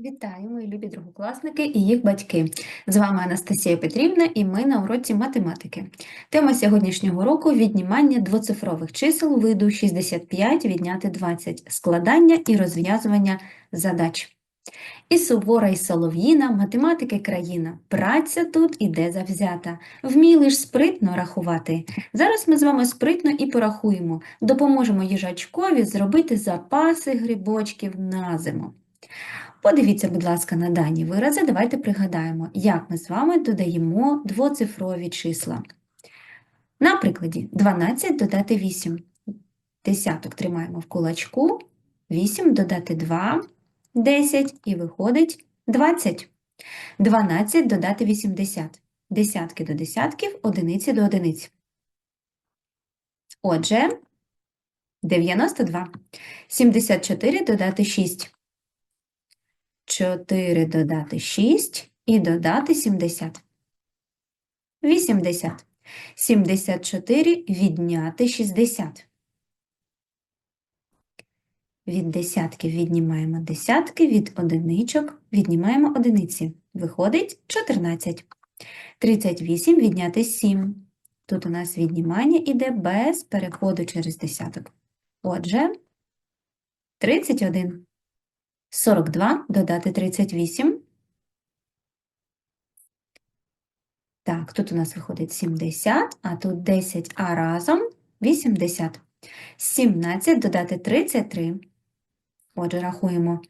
Вітаю, мої любі другокласники і їх батьки. З вами Анастасія Петрівна і ми на уроці математики. Тема сьогоднішнього року віднімання двоцифрових чисел виду 65 відняти 20, складання і розв'язування задач. І сувора, і солов'їна, математики країна, праця тут іде завзята, вмій лиш спритно рахувати. Зараз ми з вами спритно і порахуємо, допоможемо їжачкові зробити запаси грибочків на зиму. Подивіться, будь ласка, на дані вирази. Давайте пригадаємо, як ми з вами додаємо двоцифрові числа. На прикладі 12 додати 8. Десяток тримаємо в кулачку. 8 додати 2, 10 і виходить 20. 12 додати 80. Десятки до десятків, одиниці до одиниць. Отже, 92. 74 додати 6. 4 додати 6 і додати 70. 80. 74 відняти 60. Від десятків віднімаємо десятки, від одиничок віднімаємо одиниці. Виходить 14. 38 відняти 7. Тут у нас віднімання іде без переходу через десяток. Отже, 31. 42 додати 38. Так, тут у нас виходить 70, а тут 10, а разом 80. 17 додати 33. Отже, рахуємо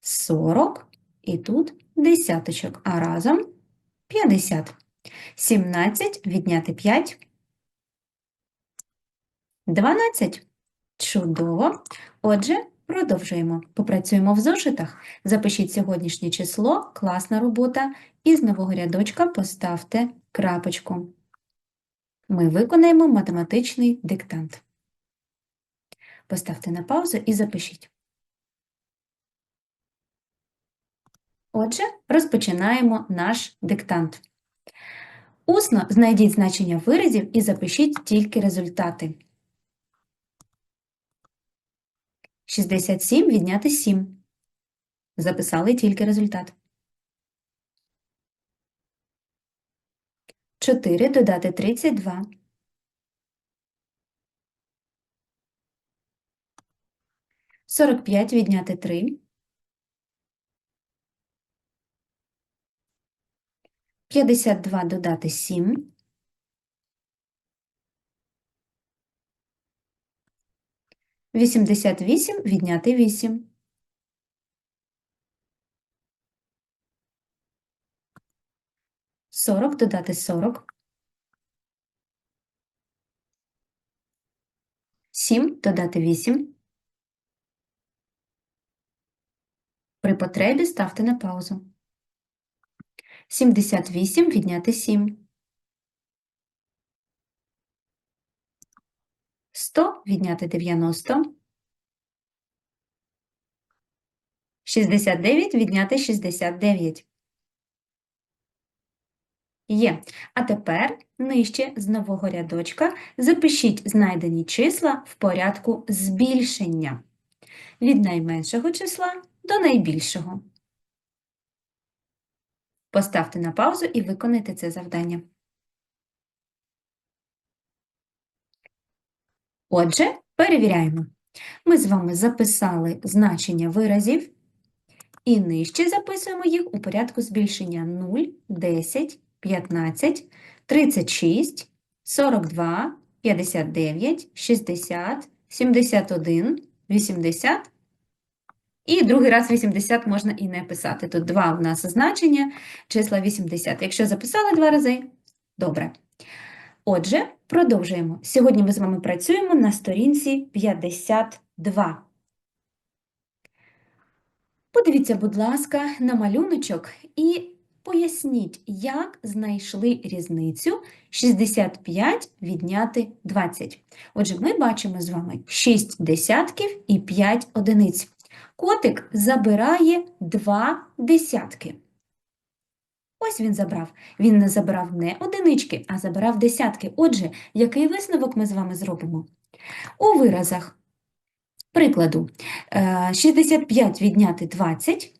40 і тут десяточок, а разом 50. 17 відняти 5. 12. Чудово. Отже, Продовжуємо. Попрацюємо в зошитах. Запишіть сьогоднішнє число, класна робота, і з нового рядочка поставте крапочку. Ми виконаємо математичний диктант. Поставте на паузу і запишіть. Отже, розпочинаємо наш диктант. Усно знайдіть значення виразів і запишіть тільки результати. 67 відняти 7. Записали тільки результат. 4 додати 32. Сорок п'ять відняти три. П'ятдесят два додати сім. 88 відняти 8. Сорок додати сорок. Сім додати вісім. При потребі ставте на паузу. Сімдесят вісім відняти сім. 100 відняти 90. 69 відняти 69. Є. А тепер нижче з нового рядочка запишіть знайдені числа в порядку збільшення від найменшого числа до найбільшого. Поставте на паузу і виконайте це завдання. Отже, перевіряємо. Ми з вами записали значення виразів і нижче записуємо їх у порядку збільшення 0, 10, 15, 36, 42, 59, 60, 71, 80. І другий раз 80 можна і не писати. Тут два у нас значення, числа 80. Якщо записали два рази, добре. Отже, продовжуємо. Сьогодні ми з вами працюємо на сторінці 52. Подивіться, будь ласка, на малюночок і поясніть, як знайшли різницю 65 відняти 20. Отже, ми бачимо з вами 6 десятків і 5 одиниць. Котик забирає 2 десятки. Ось він забрав. Він не забирав не одинички, а забирав десятки. Отже, який висновок ми з вами зробимо? У виразах прикладу 65 відняти 20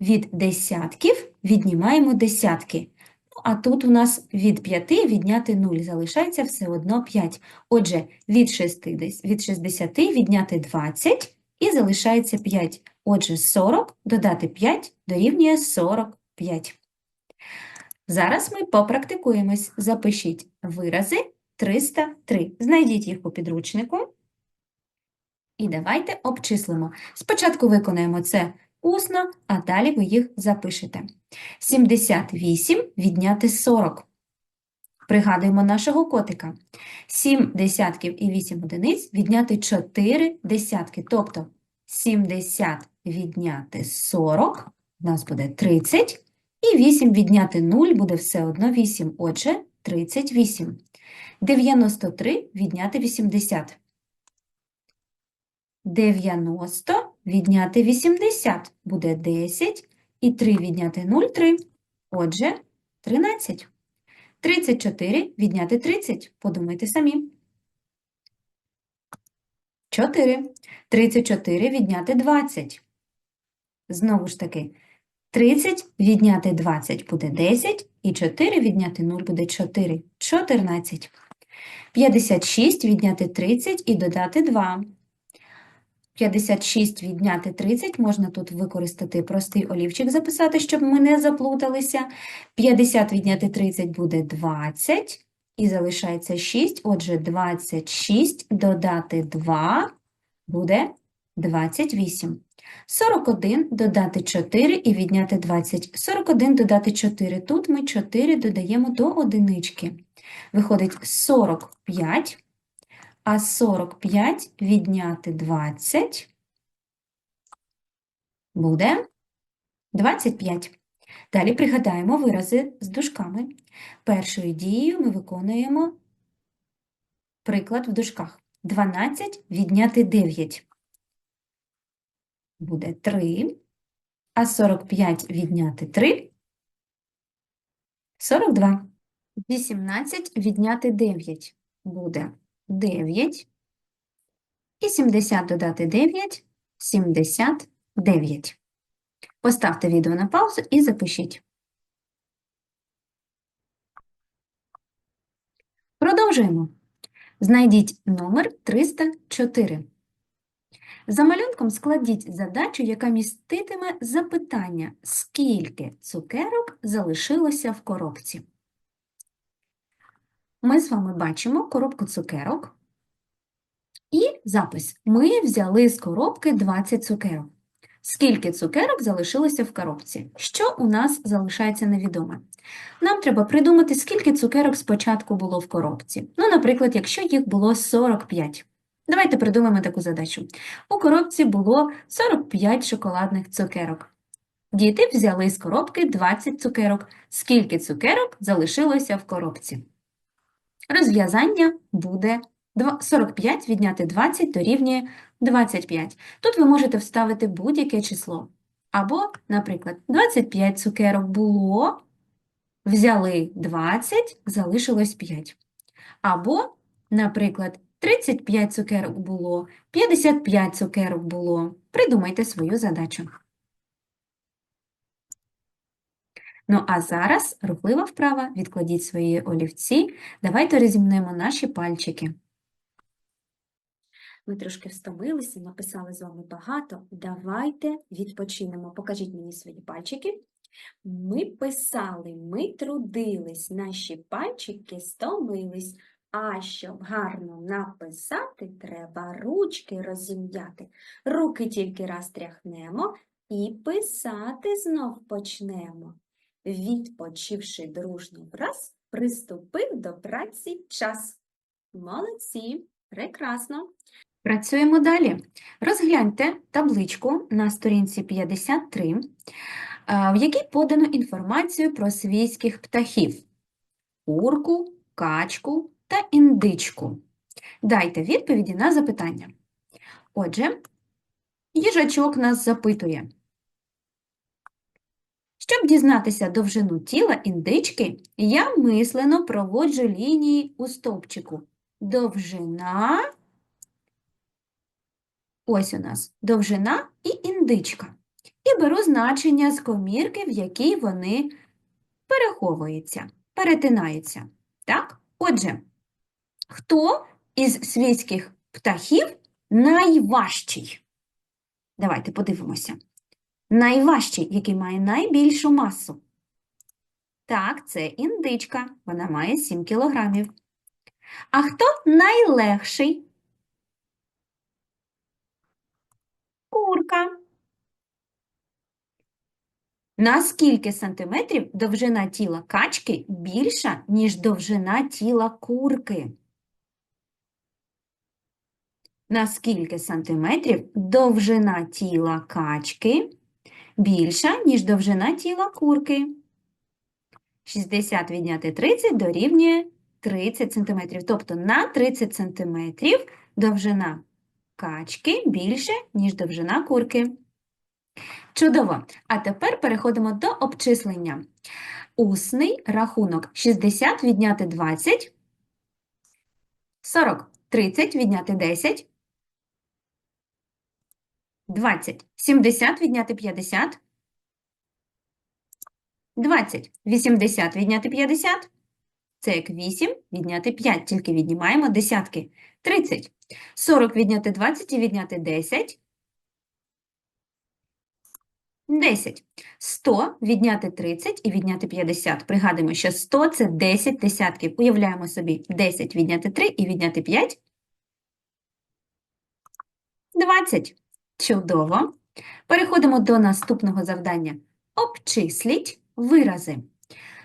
від десятків віднімаємо десятки. Ну, а тут у нас від 5 відняти 0, залишається все одно 5. Отже, від 60, від 60 відняти 20 і залишається 5. Отже, 40 додати 5 дорівнює 45. Зараз ми попрактикуємось. Запишіть вирази 303. Знайдіть їх у підручнику. І давайте обчислимо. Спочатку виконаємо це усно, а далі ви їх запишете. 78 відняти 40. Пригадуємо нашого котика. 7 десятків і 8 одиниць відняти 4 десятки. Тобто 70 відняти 40, у нас буде 30, і 8 відняти 0 буде все одно 8, отже, 38. 93 відняти 80. 90 відняти 80 буде 10, і 3 відняти 0 – 3. Отже, 13. 34 відняти 30. Подумайте самі. 4. 34 відняти 20. Знову ж таки, 30 відняти 20 буде 10, і 4 відняти 0 буде 4. 14. 56 відняти 30 і додати 2. 56 відняти 30 можна тут використати простий олівчик записати, щоб ми не заплуталися. 50 відняти 30 буде 20, і залишається 6. Отже, 26 додати 2 буде 28. 41 додати 4 і відняти 20. 41 додати 4. Тут ми 4 додаємо до одинички. Виходить 45. А 45 відняти 20 буде 25. Далі пригадаємо вирази з дужками. Першою дією ми виконуємо приклад в дужках. 12 відняти 9 буде 3, а 45 відняти 3 – 42. 18 відняти 9 буде 9. І 70 додати 9 – 79. Поставте відео на паузу і запишіть. Продовжуємо. Знайдіть номер 304. За малюнком складіть задачу, яка міститиме запитання, скільки цукерок залишилося в коробці. Ми з вами бачимо коробку цукерок і запис. Ми взяли з коробки 20 цукерок. Скільки цукерок залишилося в коробці? Що у нас залишається невідоме? Нам треба придумати, скільки цукерок спочатку було в коробці. Ну, наприклад, якщо їх було 45. Давайте придумаємо таку задачу. У коробці було 45 шоколадних цукерок. Діти взяли з коробки 20 цукерок. Скільки цукерок залишилося в коробці? Розв'язання буде 45 відняти 20 дорівнює 25. Тут ви можете вставити будь-яке число. Або, наприклад, 25 цукерок було, взяли 20, залишилось 5. Або, наприклад, 35 цукерок було, 55 цукерок було. Придумайте свою задачу. Ну, а зараз рухлива вправа, відкладіть свої олівці. Давайте розімнемо наші пальчики. Ми трошки встомилися, написали з вами багато. Давайте відпочинемо. Покажіть мені свої пальчики. Ми писали, ми трудились, наші пальчики стомились. А щоб гарно написати, треба ручки розім'яти. Руки тільки раз тряхнемо і писати знов почнемо. Відпочивши дружно враз, приступив до праці час. Молодці, прекрасно. Працюємо далі. Розгляньте табличку на сторінці 53, е, в якій подано інформацію про свійських птахів – курку, качку та індичку. Дайте відповіді на запитання. Отже, їжачок нас запитує. Щоб дізнатися довжину тіла індички, я мислено проводжу лінії у стовпчику. Довжина, ось у нас довжина і індичка. і беру значення з комірки, в якій вони переховуються, перетинаються. Так? Отже, хто із свійських птахів найважчий? Давайте подивимося. Найважчий, який має найбільшу масу. Так, це індичка. Вона має 7 кілограмів. А хто найлегший? Курка. На скільки сантиметрів довжина тіла качки більша, ніж довжина тіла курки? На скільки сантиметрів довжина тіла качки більша, ніж довжина тіла курки? 60 відняти 30 дорівнює 30 сантиметрів. Тобто на 30 сантиметрів довжина качки більше, ніж довжина курки. Чудово! А тепер переходимо до обчислення. Усний рахунок 60 відняти 20, 40, 30 відняти 10, 20, 70 відняти 50, 20, 80 відняти 50, це як 8 відняти 5, тільки віднімаємо десятки. 30, 40 відняти 20 і відняти 10, 10. 100 відняти 30 і відняти 50. Пригадуємо, що 100 – це 10 десятків. Уявляємо собі 10 відняти 3 і відняти 5. 20. Чудово. Переходимо до наступного завдання. Обчисліть вирази.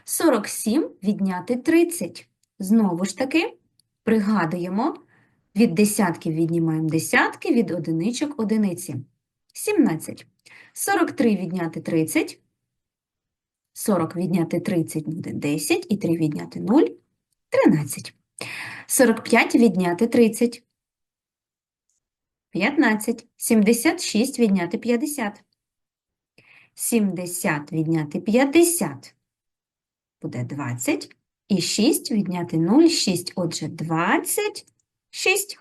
47 відняти 30. Знову ж таки, пригадуємо, від десятків віднімаємо десятки, від одиничок – одиниці. 17. 43 відняти 30. 40 відняти 30 буде 10, і 3 відняти 0 – 13. 45 відняти 30. 15. 76 відняти 50. 70 відняти 50 буде 20. І 6 відняти 0 – 6. Отже, 26.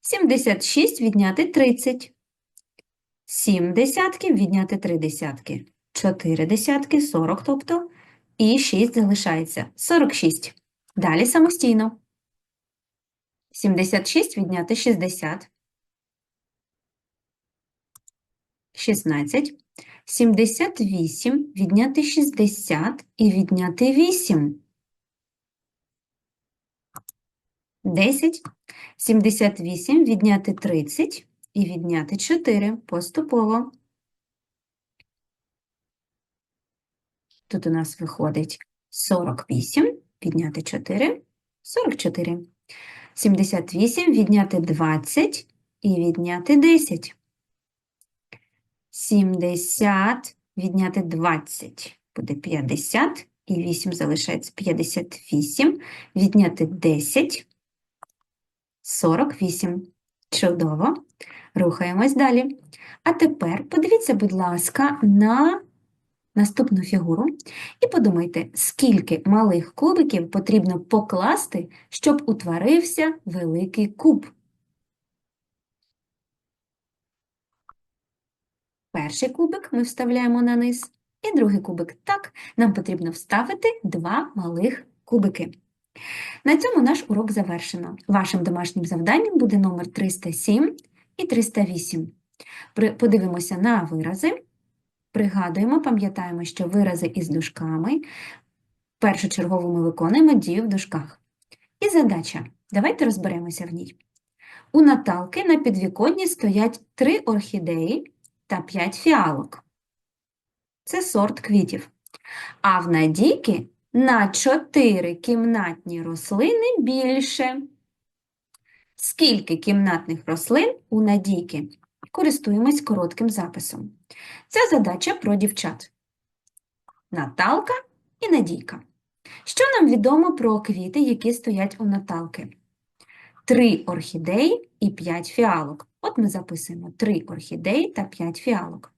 76 відняти 30. 7 десятків відняти 3 десятки. 4 десятки, 40, тобто, і 6 залишається. 46. Далі самостійно. 76 відняти 60. 16. 78 відняти 60 і відняти 8. 10. 78 відняти 30 і відняти 4 поступово. Тут у нас виходить 48, відняти 4, 44. 78 відняти 20 і відняти 10. 70 відняти 20 буде 50, і 8 залишається 58, відняти 10, 48. Чудово. Рухаємось далі. А тепер подивіться, будь ласка, на наступну фігуру і подумайте, скільки малих кубиків потрібно покласти, щоб утворився великий куб. Перший кубик ми вставляємо на низ, і другий кубик. Так, нам потрібно вставити два малих кубики. На цьому наш урок завершено. Вашим домашнім завданням буде номер 307 і 308. Подивимося на вирази. Пригадуємо, пам'ятаємо, що вирази із дужками першочергово ми виконуємо дію в дужках. І задача. Давайте розберемося в ній. У Наталки на підвіконні стоять три орхідеї та п'ять фіалок. Це сорт квітів. А в Надійки на чотири кімнатні рослини більше. Скільки кімнатних рослин у Надійки? Користуємось коротким записом. Це задача про дівчат. Наталка і Надійка. Що нам відомо про квіти, які стоять у Наталки? Три орхідеї і п'ять фіалок. От ми записуємо три орхідеї та п'ять фіалок.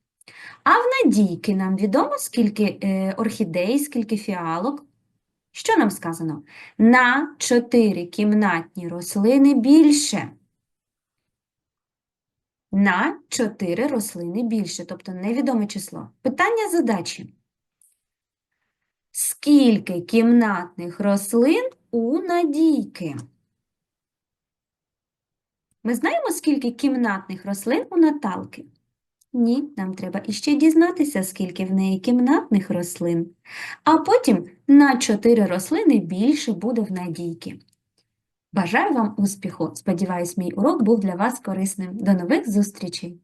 А в Надійки нам відомо, скільки е, орхідей, скільки фіалок. Що нам сказано? На чотири кімнатні рослини більше. на 4 рослини більше, тобто невідоме число. Питання задачі. Скільки кімнатних рослин у Надійки? Ми знаємо, скільки кімнатних рослин у Наталки? Ні, нам треба іще дізнатися, скільки в неї кімнатних рослин. А потім на 4 рослини більше буде в Надійки. Бажаю вам успіху! Сподіваюсь, мій урок був для вас корисним. До нових зустрічей!